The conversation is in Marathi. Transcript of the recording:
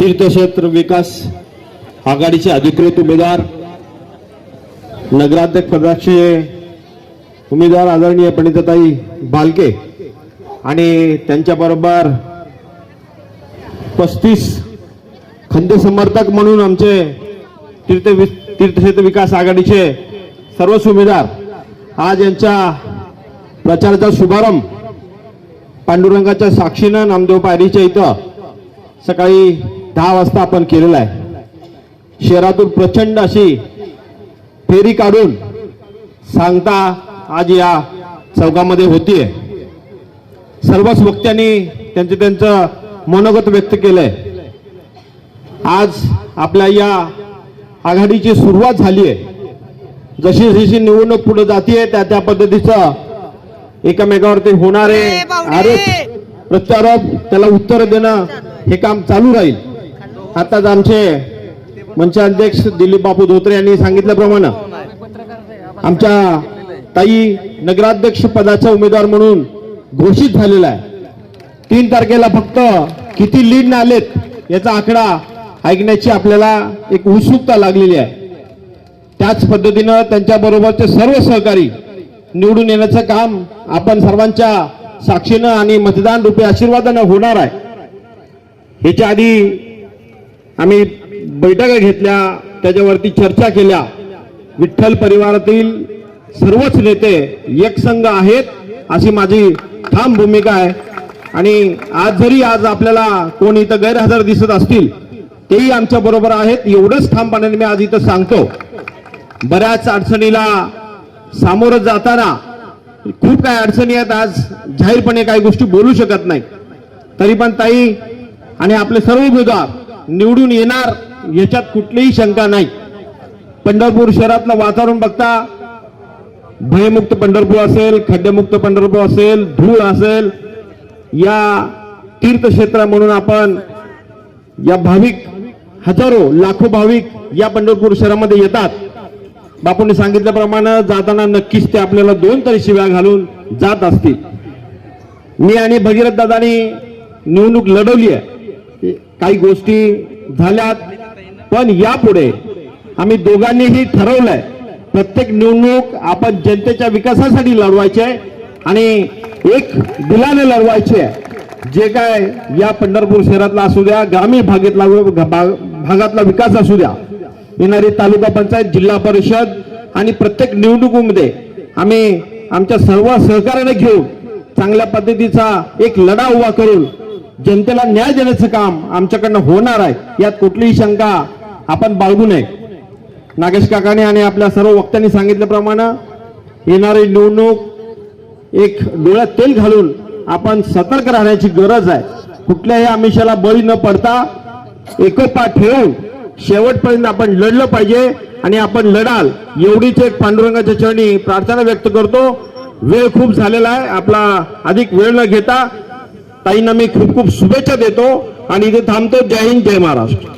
तीर्थक्षेत्र विकास आघाडीचे अधिकृत उमेदवार नगराध्यक्ष पदाचे उमेदवार आदरणीय पंडितताई बालके आणि त्यांच्याबरोबर पस्तीस खंदे समर्थक म्हणून आमचे तीर्थ तीर्थक्षेत्र विकास आघाडीचे सर्वच उमेदवार. आज यांच्या प्रचाराचा शुभारंभ पांडुरंगाच्या साक्षीनं नामदेव पायरीच्या इथं सकाळी दहा वाजता आपण केलेला आहे. शहरातून प्रचंड अशी फेरी काढून सांगता आज या चौकामध्ये होतीये. सर्वच वक्त्यांनी त्यांचं त्यांचं मनोगत व्यक्त केलंय. आज आपल्या या आघाडीची सुरुवात झाली आहे जशी जशी निवडणूक पुढे जातीये त्या त्या पद्धतीचं एकमेकावरती होणारे आरोप प्रत्यारोप त्याला उत्तर देणं हे काम चालू राहील. आताच आमचे मंच अध्यक्ष दिलीप बापू धोत्रे यांनी सांगितल्याप्रमाणे आमच्या ताई नगराध्यक्ष पदाचा उमेदवार म्हणून घोषित झालेला आहे. तीन तारखेला फक्त किती लीड आलेत याचा आकडा ऐकण्याची आपल्याला एक उत्सुकता लागलेली आहे. त्याच पद्धतीनं त्यांच्याबरोबरचे सर्व सहकारी निवडून येण्याचं काम आपण सर्वांच्या साक्षीनं आणि मतदान रूपे आशीर्वादानं होणार आहे. ह्याच्या आधी आम्ही बैठका घेतल्या त्याच्यावरती चर्चा केल्या. विठ्ठल परिवारातील सर्वच नेते एकसंघ आहेत अशी माझी ठाम भूमिका आहे. आणि आज जरी आज आपल्याला कोण इथं गैरहजर दिसत असतील तेही आमच्या बरोबर आहेत. एवढंच ठामपणाने मी आज इथं सांगतो. बऱ्याच अडचणीला सामोरं जाताना खूप काही अडचणी आहेत. आज जाहीरपणे काही गोष्टी बोलू शकत नाही. तरी पण ताई आणि आपले सर्व उमेदवार निवडून येणार याच्यात कुठलीही शंका नाही. पंढरपूर शहरातलं वातावरण बघता भयमुक्त पंढरपूर असेल खड्डेमुक्त पंढरपूर असेल धूळ असेल या तीर्थक्षेत्र म्हणून आपण या भाविक हजारो लाखो भाविक या पंढरपूर शहरामध्ये येतात. बापूंनी सांगितल्याप्रमाणे जाताना नक्कीच ते आपल्याला दोन तरी शिव्या घालून जात असतील. मी आणि भगीरथ दादानी निवडणूक लढवली आहे. काही गोष्टी झाल्यात. पण यापुढे आम्ही दोघांनीही ठरवलंय प्रत्येक निवडणूक आपण जनतेच्या विकासासाठी लढवायची आहे आणि एक दिलाने लढवायची आहे. जे काय या पंढरपूर शहरातला असू द्या ग्रामीण भागातला भागातला विकास असू द्या येणारी तालुका पंचायत जिल्हा परिषद आणि प्रत्येक निवडणुकीमध्ये आम्ही आमच्या सर्व सहकार्याने घेऊन चांगल्या पद्धतीचा एक लढा उभा करून जनतेला न्याय देण्याचं काम आमच्याकडनं होणार आहे यात कुठलीही शंका आपण बाळगू नये. नागेश काकाने आणि आपल्या सर्व वक्त्यांनी सांगितल्याप्रमाणे येणारी निवडणूक एक डोळ्यात तेल घालून आपण सतर्क राहण्याची गरज आहे. कुठल्याही आमिषाला बळी न पडता एकोपा ठेवून शेवटपर्यंत आपण लढलं पाहिजे आणि आपण लढाल. एवढीच एक पांडुरंगाच्या चरणी प्रार्थना व्यक्त करतो. वेळ खूप झालेला आहे. आपला अधिक वेळ न घेता ताईंना मी खूप खूप शुभेच्छा देतो आणि इथे थांबतो. जय हिंद जय महाराष्ट्र.